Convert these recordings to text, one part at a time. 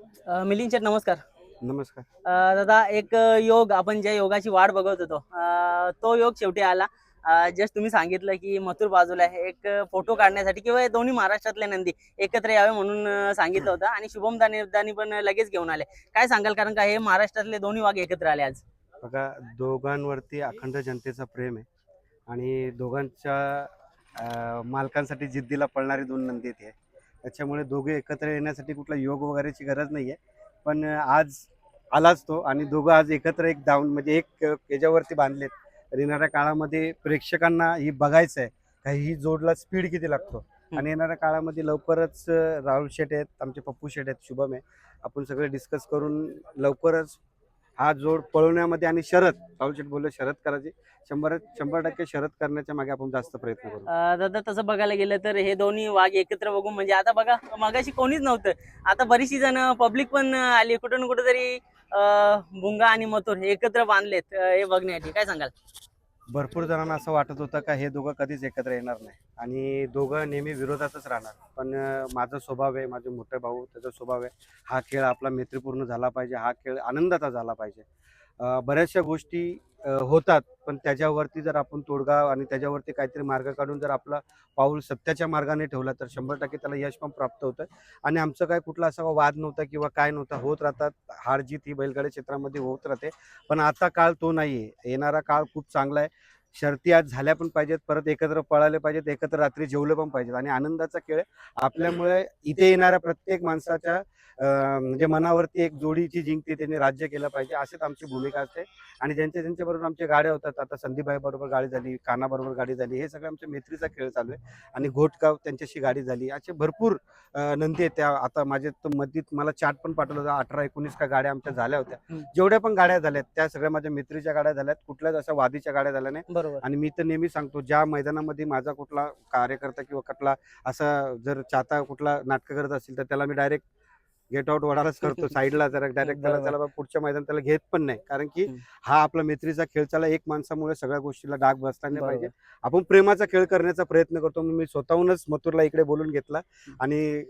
अ, मिलिंद शेठ नमस्कार. नमस्कार. अ, दादा एक योग आपण ज्या योगाची वाट बघत होतो अ, तो योग शेवटी आला. जस्ट तुम्ही सांगितलं की मथुर बाजूला आहे. एक फोटो काढण्यासाठी किंवा हे दोन्ही महाराष्ट्रातले नंदी एकत्र यावे म्हणून अ, सांगितलं होतं आणि शुभम दानी दानी पण लगेच घेऊन आले. काय सांगाल? कारण का हे महाराष्ट्रातले दोन्ही वाघ एकत्र आले आज. बघा दोघांवरती अखंड जनतेचा प्रेम आहे आणि दोघांच्या अं, मालकांसाठी जिद्दीला पळणारी दोन नंदी आहेत हे. त्याच्यामुळे दोघे एकत्र येण्यासाठी कुठला योग वगैरेची गरज नाही आहे पण आज आलाच तो आणि दोघं आज एकत्र एक धावून म्हणजे एक याच्यावरती बांधलेत. तर येणाऱ्या काळामध्ये प्रेक्षकांना ही बघायचं आहे का ही जोडला स्पीड किती लागतो? आणि येणाऱ्या काळामध्ये लवकरच राहुल शेट आहेत आमचे पप्पू शेट आहेत शुभम आहे. आपण सगळे डिस्कस करून लवकरच हा जोड पळवण्यामध्ये आणि शरद राहुल बोललो बोलले शरद करायची. शंभर शंभर टक्के शरद करण्याच्या मागे आपण जास्त प्रयत्न करू. दादा तसं बघायला गेलं तर हे दोन्ही वाघ एकत्र बघून म्हणजे आता बघा मगाशी कोणीच नव्हतं. आता बरीचशी जण पब्लिक पण आली कुठं ना कुठं तरी भुंगा आणि मथुर हे एकत्र बांधलेत हे बघण्यासाठी. काय सांगाल? भरपूर जणांना असं वाटत होतं का हे दोघं कधीच एकत्र येणार नाही. आणि दोघं नेहमी विरोधातच राहणार. पण माझा स्वभाव आहे माझे मोठे भाऊ त्याचा स्वभाव आहे. हा खेळ आपला मैत्रीपूर्ण झाला पाहिजे. हा खेळ आनंदाचा झाला पाहिजे. बऱ्याचशा गोष्टी होतात. पण त्याच्यावरती जर आपण तोडगा आणि त्याच्यावरती काहीतरी मार्ग काढून जर आपला पाऊल सत्याच्या मार्गाने ठेवला तर शंभर टक्के त्याला यश पण प्राप्त होतं. आणि आमचं काय कुठला असा वाद नव्हता किंवा काय नव्हता होत राहतात. हार जीत ही बैलगाडी क्षेत्रामध्ये होत राहते. पण आता काळ तो नाही आहे येणारा काळ खूप चांगला आहे. शर्ती आज झाल्या पण पाहिजेत परत एकत्र पळाले पाहिजेत एकत्र रात्री जेवलं पण पाहिजेत. आणि आनंदाचा खेळ आपल्यामुळे इथे येणाऱ्या प्रत्येक माणसाच्या म्हणजे मनावरती एक जोडीची जिंकते त्यांनी राज्य केलं पाहिजे अशीच आमची भूमिका असते. आणि ज्यांच्या ज्यांच्या बरोबर आमच्या गाड्या होतात आता संदीपभाई बरोबर गाडी झाली काना बरोबर गाडी झाली हे सगळं आमच्या मैत्रीचा खेळ चालू आहे. आणि घोटगाव त्यांच्याशी गाडी झाली असे भरपूर नंदी आहेत त्या. आता माझे मधीत मला चाट पण पाठवलं होतं अठरा एकोणीस का गाड्या आमच्या झाल्या होत्या. जेवढ्या पण गाड्या झाल्यात त्या सगळ्या माझ्या मैत्रीच्या गाड्या झाल्यात. कुठल्याच अशा वादीच्या गाड्या झाल्या नाही बरोबर. आणि मी तर नेहमी सांगतो ज्या मैदानामध्ये माझा कुठला कार्यकर्ता किंवा कुठला असा जर चाहता कुठला नाटक करत असेल तर त्याला मी डायरेक्ट गेट आउट वडालाच करतो साईडला जरा डायरेक्ट त्याला. त्याला पुढच्या मैदान त्याला घेत पण नाही. कारण की. हा आपला मैत्रीचा खेळ चालला एक माणसामुळे सगळ्या गोष्टीला डाग बसता नाही पाहिजे. आपण प्रेमाचा खेळ करण्याचा प्रयत्न करतो. मी स्वतःहूनच मथुरला इकडे बोलून घेतला. आणि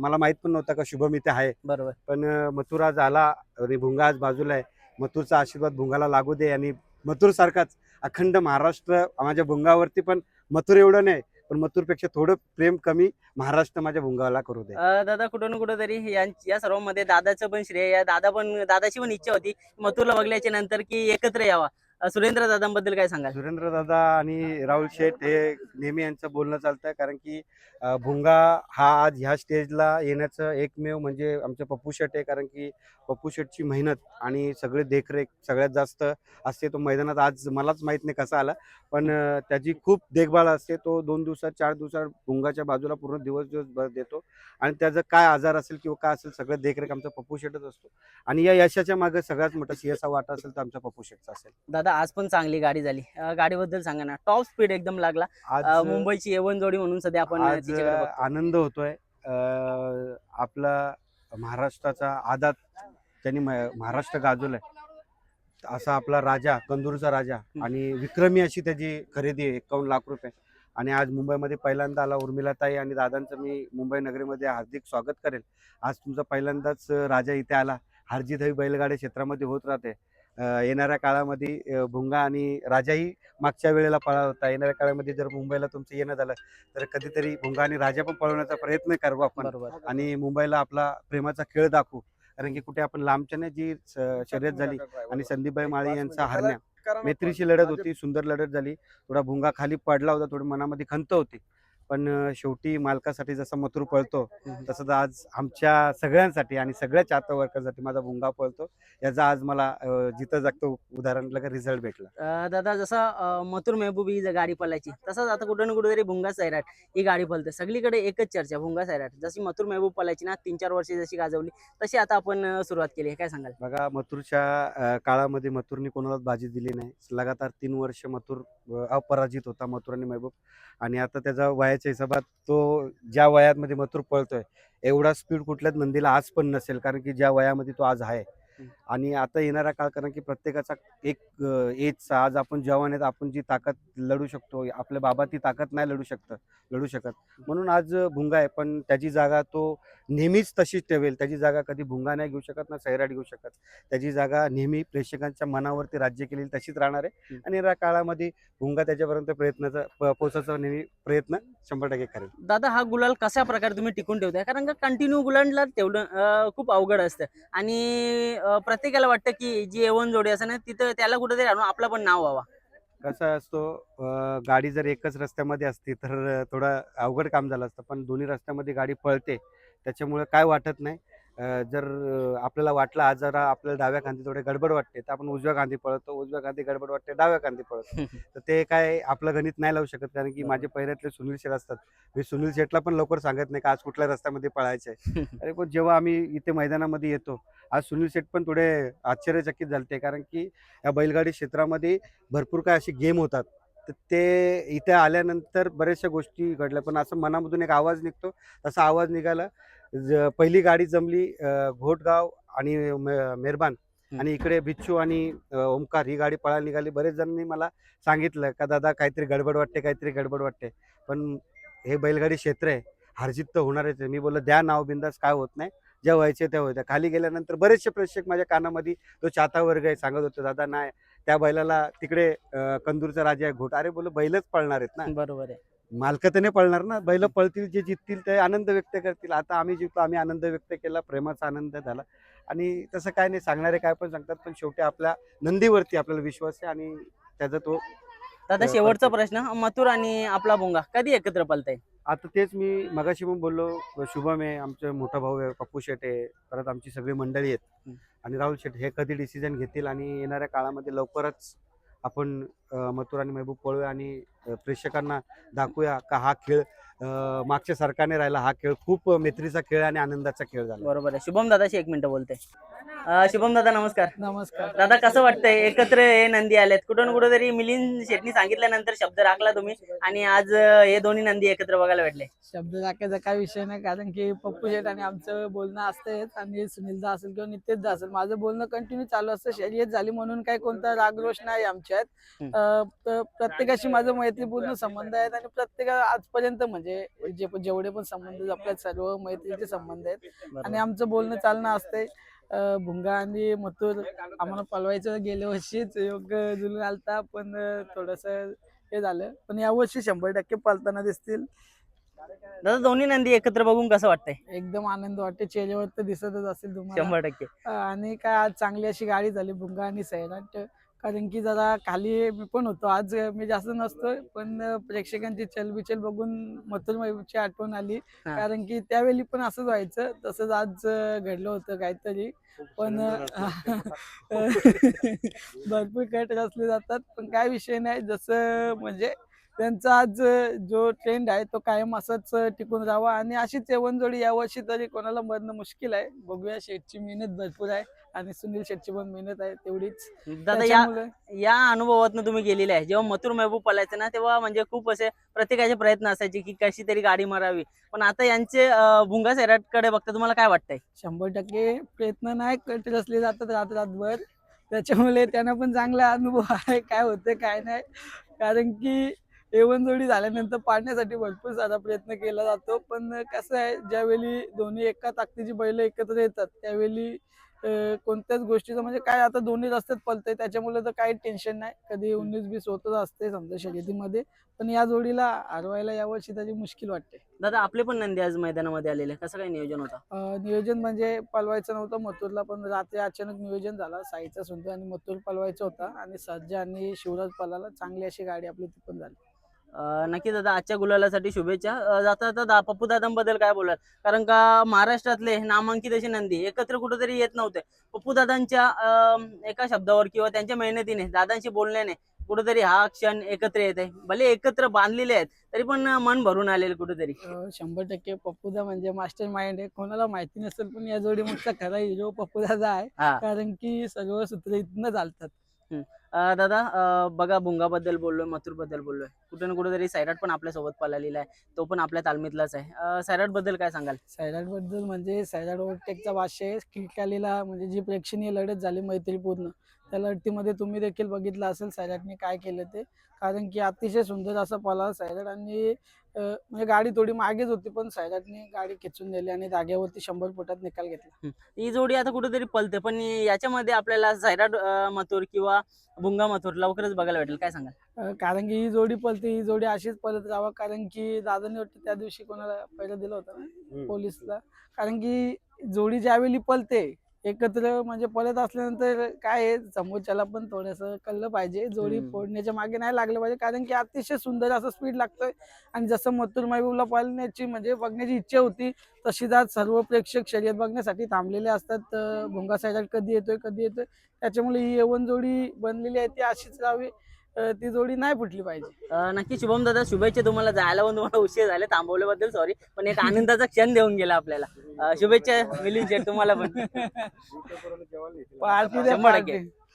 मला माहीत पण नव्हता का शुभम इथे आहे. बरोबर. पण मथुर आज आला आणि भुंगा आज बाजूला आहे. मथुरचा आशीर्वाद भुंगाला लागू दे. आणि मथुर सारखाच अखंड महाराष्ट्र माझ्या भुंगावरती पण मथुर एवढं नाही. पण मथुरपेक्षा थोडं प्रेम कमी महाराष्ट्र माझ्या भुंगाला करू दे. दादा कुठं ना कुठं तरी या या सर्वांमध्ये दादाचं पण श्रेय आहे. दादा पण दादाची पण इच्छा होती मथुरला बघल्याच्या नंतर की एकत्र यावा. सुरेंद्र दादांबद्दल काय सांगाल? सुरेंद्र दादा आणि राहुल शेठ हे नेहमी यांचं बोलणं चालतंय कारण की भुंगा हा आज ह्या स्टेजला येण्याचं एकमेव म्हणजे आमचं पप्पू शेठ आहे कारण की पप्पू शेठची मेहनत आणि सगळे देखरेख सगळ्यात जास्त असते तो मैदानात. आज मलाच माहीत नाही कसा आला पण त्याची खूप देखभाल असते. तो दोन दिवसात चार दिवसात भुंगाच्या बाजूला पूर्ण दिवस दिवस भर देतो आणि त्याचं काय आजार असेल किंवा काय असेल सगळं देखरेख आमचा पप्पू शेठच असतो. आणि या यशाच्या मागे सगळ्यात मोठा सिंहाचा वाटा असेल तर आमच्या पप्पू शेठचा असेल. दादा आज पण चांगली गाडी झाली. गाडीबद्दल सांगा ना. टॉप स्पीड एकदम लागला. मुंबईची एवन जोडी म्हणून सध्या आपण. आनंद होतोय. आपला महाराष्ट्राचा आदात त्यांनी महाराष्ट्र गाजवलाय असा आपला राजा कंदूरचा राजा आणि विक्रमी अशी त्याची खरेदी आहे एकावन्न लाख रुपये. आणि आज मुंबईमध्ये पहिल्यांदा आला उर्मिलाताई आणि दादांचं मी मुंबई नगरीमध्ये हार्दिक स्वागत करेल. आज तुमचा पहिल्यांदाच राजा इथे आला. हरजीत ही बैलगाडी क्षेत्रामध्ये होत राहते. येणाऱ्या काळामध्ये भुंगा आणि राजाही मागच्या वेळेला पळा होता. येणाऱ्या काळामध्ये जर मुंबईला तुमचं येणं झालं तर कधीतरी भुंगा आणि राजा पण पळवण्याचा प्रयत्न करू आपण आणि मुंबईला आपला प्रेमाचा खेळ दाखवू. कारण की कुठे आपण लांबच्या नाही जी शर्यत झाली आणि संदीपभाई माळी यांचा हरण्या मैत्रीची लढत होती सुंदर लढत झाली थोडा भुंगा खाली पडला होता थोडी मनामध्ये खंत होती. पण शेवटी मालकासाठी जसा मथुर पळतो हम्म. तसंच आज आमच्या सगळ्यांसाठी आणि सगळ्या चाहता वर्गासाठी माझा भुंगा पळतो. याचा आज मला जिथं जागतो उदाहरण रिझल्ट भेटला. दादा जसा मथुर मेहबूब ही गाडी पळायची तसंच आता कुठं ना कुठं तरी भुंगा सैराट ही गाडी पळते. सगळीकडे एकच चर्चा भुंगा सैराट. जशी मथुर मेहबूब पळायची ना तीन चार वर्षे जशी गाजवली तशी आता आपण सुरुवात केली काय सांगाल? बघा मथुरच्या काळामध्ये मथुरने कोणालाच बाजी दिली नाही. लगातार तीन वर्ष मथुर अपराजित होता मथुर आणि महबूब. आणि आता त्याचा वयाच्या हिशोबात तो ज्या वयामध्ये मथुर पळतोय एवढा स्पीड कुठल्याच नंदीला आज पण नसेल कारण की ज्या वयामध्ये तो आज आहे आणि आता येणारा काळ कारण की प्रत्येकाचा एक एजचा आज आपण जवान आहेत आपण जी ताकद लढू शकतो आपल्या बाबा ती ताकद नाही लढू शकतं लढू शकत. म्हणून आज भुंगा आहे पण त्याची जागा तो नेहमीच तशीच ठेवेल. त्याची जागा कधी भुंगा नाही घेऊ शकत ना सैराट घेऊ शकत. त्याची जागा नेहमी प्रेक्षकांच्या मनावरती राज्य केलेली तशीच राहणार आहे. आणि या काळामध्ये भुंगा त्याच्यापर्यंत प्रयत्नाचा प- पोहोचायचा नेहमी प्रयत्न शंभर टक्के करेल. दादा हा गुलाल कशा प्रकारे तुम्ही टिकून ठेवताय? कारण का कंटिन्यू गुलालला ठेवणं अं, खूप अवघड असतं. आणि प्रत्येकाला वाटतं की जी एवन जोडी असं ना तिथं त्याला कुठेतरी आणून आपलं पण नाव व्हावा. कसं असतो गाडी जर एकच रस्त्यामध्ये असती तर थोडं अवघड काम झालं असतं. पण दोन्ही रस्त्यामध्ये गाडी पळते त्याच्यामुळे काय वाटत नाही. जर आपल्याला वाटलं आज जरा आपल्याला डाव्या खांदी थोडे गडबड वाटते तर आपण उजव्या खांदी पळतो उजव्या खांदी गडबड वाटते डाव्या खांदी पळतो. तर ते काय आपलं गणित नाही लावू शकत कारण की माझे पहिल्यातले सुनील शेठ असतात. मी सुनील शेठला पण लवकर सांगत नाही का आज कुठल्या रस्त्यामध्ये पळायचं आहे अरे पण जेव्हा आम्ही इथे मैदानामध्ये येतो आज सुनील शेठ पण थोडे आश्चर्यचकित झालते कारण की या बैलगाडी क्षेत्रामध्ये भरपूर काय असे गेम होतात. तर ते इथे आल्यानंतर बऱ्याचशा गोष्टी घडल्या पण असं मनामधून एक आवाज निघतो. तसा आवाज निघाला ज- पहिली गाडी जमली घोटगाव आणि मे- मेहरबान हम्म. आणि इकडे बिच्छू आणि ओमकार ही गाडी पळायला निघाली. बरेच जणांनी मला सांगितलं का दादा काहीतरी गडबड वाटते काहीतरी गडबड वाटते. पण हे बैलगाडी क्षेत्र आहे हारजीत तर होणारच आहे. मी बोललो द्या नाव बिंदास काय होत नाही. जे व्हायचे ते होत्या. खाली गेल्यानंतर बरेचसे प्रेक्षक माझ्या कानामध्ये तो चाहता वर्ग आहे सांगत होते दादा नाही त्या बैलाला तिकडे कंदूरचा राजा आहे घोट. अरे बोल बैलच पळणार आहेत ना. बरोबर आहे. मालक तर नाही पळणार ना. बैल पळतील जे जिततील ते आनंद व्यक्त करतील. आता आम्ही जिंकलो आम्ही आनंद व्यक्त केला प्रेमाचा आनंद झाला. आणि तसं काय नाही सांगणारे काय पण सांगतात पण शेवटी आपल्या नंदीवरती आपल्याला विश्वास आहे आणि त्याचा तो दादा अं, शेवटचा. प्रश्न मथुर आणि आपला भोंगा कधी एकत्र पलताय? आता तेच मी मगाशी पण बोललो शुभम आहे आमचे मोठा भाऊ आहे पप्पू शेट आहे परत आमची सगळी मंडळी आहेत. आणि राहुल शेट हे कधी डिसिजन घेतील आणि येणाऱ्या काळामध्ये लवकरच आपण मथुर आणि महबूब पळूया आणि प्रेक्षकांना दाखवूया का हा खेळ मागच्या सरकारने राहिला. हा खेळ खूप मैत्रीचा खेळ आणि आनंदाचा खेळ झाला. बरोबर आहे. शुभम दादाशी एक मिनिट बोलते. अं, शुभम दादा नमस्कार. नमस्कार. दादा कसं वाटतंय? एकत्र हे नंदी आलेत. कुठं ना कुठेतरी मिलिंद शेटनी सांगितल्यानंतर शब्द राखला तुम्ही आणि आज अं, हे दोन्ही नंदी एकत्र बघायला भेटले. शब्द टाकायचा काय विषय नाही कारण की पप्पू शेठ आणि आमचं बोलणं असतंच आणि सुनीलदा असेल किंवा नितेशदा असेल. माझं बोलणं कंटिन्यू चालू असतं. शर्यत झाली म्हणून काही कोणता रागरोष नाही आमच्यात. हम्म. अं, प- प्रत्येकाशी माझं मैत्रीपूर्ण संबंध आहेत आणि प्रत्येका आजपर्यंत म्हणजे जे पण जेवढे पण संबंध आपल्यात सर्व मैत्रीचे संबंध आहेत. आणि आमचं बोलणं चालणं असतंय. भुंगा आणि मथुर आम्हाला पळवायचं गेल्या वर्षीच योग्य जुलून आलता पण थोडस हे झालं. पण यावर्षी शंभर टक्के पळताना दिसतील. दादा दोन्ही नंदी एकत्र बघून कसं वाटतंय? एकदम आनंद वाटते चेहऱ्यावर तर दिसतच असेल तुम्हाला. शंभर टक्के. आणि काय आज चांगली अशी गाडी झाली भुंगा आणि सैराट कारण की जरा खाली मी पण होतो. आज मी जास्त नसतोय पण प्रेक्षकांची चलबिचल बघून मथुर महबूबची आठवण आली. कारण की त्यावेळी पण असंच व्हायचं तसंच आज घडलं होतं काहीतरी. पण भरपूर कट रचले जातात पण काय विषय नाही. जसं म्हणजे त्यांचा आज जो ट्रेंड आहे तो कायम असाच टिकून राहावा आणि अशीच जोडी यावर्षी तरी कोणाला मरणं मुश्किल आहे. बघूया शेठची मेहनत भरपूर आहे. आणि सुनील शेठची पण मेहनत आहे तेवढीच. दादा या त्याच्यामुळे या अनुभवातून तुम्ही गेलेले आहे. जेव्हा मथुर महबूब पळायचे ना तेव्हा म्हणजे खूप असे प्रत्येकाचे प्रयत्न असायचे की कशी तरी गाडी मारावी. पण आता यांचे अं, भुंगा सैराटकडे बघता तुम्हाला काय वाटतंय? शंभर टक्के प्रयत्न नाही कट रचले जातात रात रातभर. त्याच्यामुळे त्यांना पण चांगला अनुभव आहे काय होतं काय नाही. कारण की एवन जोडी झाल्यानंतर पाडण्यासाठी भरपूर सारा प्रयत्न केला जातो. पण कसं आहे ज्यावेळी दोन्ही एका ताकदीची बैल एकत्र येतात त्यावेळी कोणत्याच गोष्टीचं म्हणजे काय आता दोन्ही रस्त्यात पलतंय त्याच्यामुळे तर काही टेन्शन नाही. कधी उन्नीस बीस होतच असते समजा शर्यतीमध्ये. पण या जोडीला हरवायला यावर्षी तरी मुश्किल वाटते. दादा आपले पण नंदी आज मैदानामध्ये आलेले. कसं काय नियोजन होतं? नियोजन म्हणजे पलवायचं नव्हतं मथुरला पण रात्री अचानक नियोजन झालं. साईचा सुंदर आणि मथुर पलवायचा होता. आणि सर्जा आणि शिवराज पलाला चांगली अशी गाडी आपली ती पण झाली. नक्की दादा आजच्या गुलालासाठी शुभेच्छा. जाता जाता पप्पू दादांबद्दल काय बोलाल? कारण का महाराष्ट्रातले नामांकित असे नंदी एकत्र कुठेतरी येत नव्हते. पप्पू दादांच्या एका शब्दावर किंवा त्यांच्या मेहनतीने दादांशी बोलण्याने कुठेतरी हा क्षण एकत्र येत आहे भले एकत्र बांधलेले आहेत तरी पण मन भरून आलेले कुठेतरी. शंभर टक्के पप्पूदा म्हणजे मास्टर माइंड आहे. कोणाला माहिती नसेल पण या जोडी मागचा खरा हिरो पप्पूदाचा आहे. कारण की सर्व सूत्र इथनं चालतात. दादा बघा भुंगाबद्दल बोललोय मथुरबद्दल बोललोय. कुठे ना कुठेतरी सैराट पण आपल्यासोबत पळालेला आहे. तो पण आपल्या तालमीतलाच आहे. सैराटबद्दल काय सांगाल? सैराटबद्दल म्हणजे सैराट ओव्हरटेकचा भाष्य किटकालीला म्हणजे जी प्रेक्षणीय लढत झाली मैत्रीपूर्ण त्या लढतीमध्ये तुम्ही देखील बघितलं असेल सैराटने काय केलं ते. कारण की अतिशय सुंदर असं पळा सैराट आणि म्हणजे गाडी थोडी मागेच होती पण सैराटने गाडी खेचून नेली आणि जागेवरती शंभर फुटात निकाल घेतला. ही. जोडी आता कुठेतरी पलते पण याच्यामध्ये आपल्याला सैराट मथुर किंवा भुंगा मथुर लवकरच बघायला भेटेल. काय सांगाल? अं, कारण की ही जोडी पळते ही जोडी अशीच पळत राहावं कारण की दादाने वाटतं त्या दिवशी कोणाला पहिलं दिलं होतं ना पोलिसला. कारण की जोडी ज्यावेळी पळते एकत्र म्हणजे पळत असल्यानंतर काय आहे, समोरच्याला पण थोडस कळलं पाहिजे. जोडी. फोडण्याच्या मागे नाही लागलं पाहिजे कारण की अतिशय सुंदर असं स्पीड लागतंय. आणि जसं मथुर महबूबला पळण्याची म्हणजे बघण्याची इच्छा होती तशीच आज सर्व प्रेक्षक शर्यत बघण्यासाठी थांबलेले असतात. भोंगा साईड कधी येतोय कधी येतोय त्याच्यामुळे ही यवन जोडी बनलेली आहे ती अशीच राहावी. अं, ती जोडी नाही फुटली पाहिजे. अं, नक्की शुभम दादा शुभेच्छा तुम्हाला जायला पण तुम्हाला उशीर झाले थांबवल्याबद्दल सॉरी पण एक आनंदाचा क्षण देऊन गेला आपल्याला. अं, शुभेच्छा मिलिंद शेठ तुम्हाला पण. पार्टी द्या शंभर टक्के. पार्टी